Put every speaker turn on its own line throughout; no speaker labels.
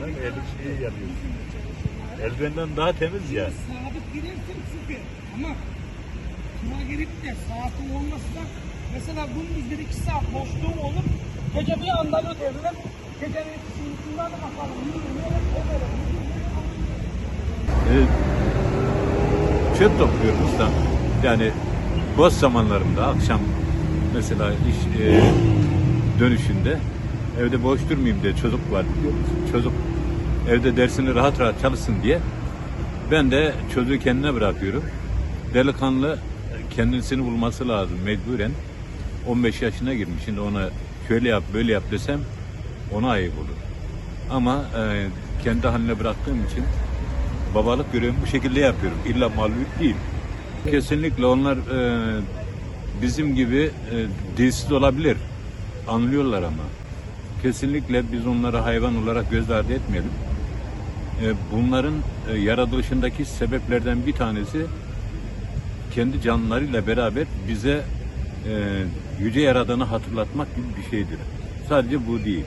Bak elim şeyi yanıyor. Eldivenden daha temiz ya.
Sabit girersen süper. Ama kıra girip de saatin olması da mesela gündüz bir iki saat boşluğum olur. Gece bir anda öderler. Gecenin ikisinden de bakalım.
Evet. Çöp topluyoruz da yani boş zamanlarımda akşam mesela iş e, dönüşünde evde boş durmayayım diye çocuk var. Çocuk evde dersini rahat rahat çalışsın diye ben de çocuğu kendine bırakıyorum. Delikanlı kendisini bulması lazım mecburen. 15 yaşına girmiş. Şimdi ona şöyle yap böyle yap desem ona ayıp olur. Ama e, kendi haline bıraktığım için babalık görevimi bu şekilde yapıyorum. İlla mağlup değil. Kesinlikle onlar e, bizim gibi e, dilsiz olabilir. Anlıyorlar ama. Kesinlikle biz onları hayvan olarak göz ardı etmeyelim. E, bunların e, yaratılışındaki sebeplerden bir tanesi kendi canlılarıyla beraber bize e, yüce yaradanı hatırlatmak gibi bir şeydir. Sadece bu değil.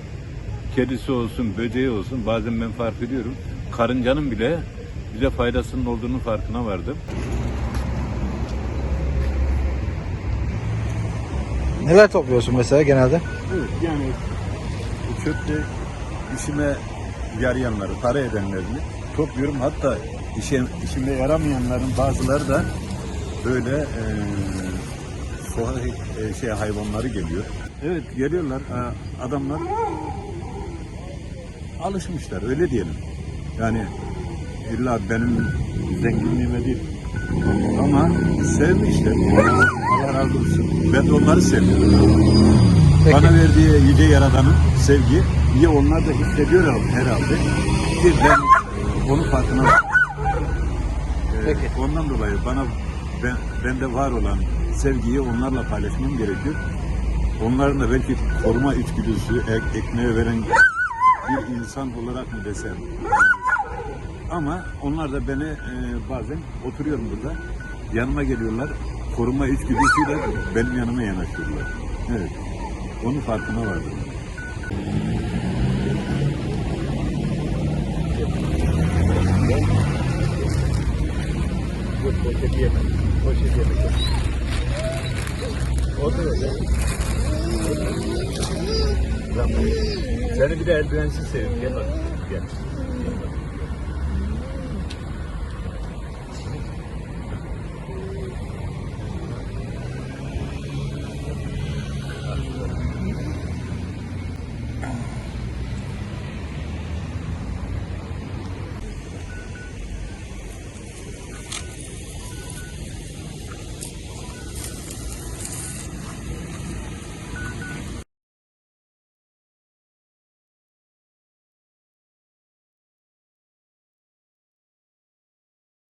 Kedisi olsun, böceği olsun bazen ben fark ediyorum. Karıncanın bile bize faydasının olduğunu farkına vardım.
Neler topluyorsun mesela genelde?
Evet yani çöpte işime yarayanları, para edenlerini topluyorum. Hatta işe, işime yaramayanların bazıları da böyle e, sokak e, şey hayvanları geliyor. Evet geliyorlar e, adamlar alışmışlar öyle diyelim. Yani illa benim zenginliğime değil. Ama sevmişler. Allah razı olsun. Ben de onları seviyorum.
Peki.
Bana verdiği yüce yaradanın sevgi iyi onlar da hissediyor herhalde. Ki ben onun farkına. Ee,
Peki.
Ondan dolayı bana ben, bende var olan sevgiyi onlarla paylaşmam gerekiyor. Onların da belki koruma içgüdüsü, ek, ekmeğe veren bir insan olarak mı desem. Ama onlar da beni e, bazen oturuyorum burada. Yanıma geliyorlar. Koruma içgüdüsüyle benim yanıma yanaşıyorlar. Evet. Onun farkına vardım. Yok poşeti yemem. Poşeti yemem. O da öyle. Seni bir de eldivensiz seveyim. Gel bak. Gel.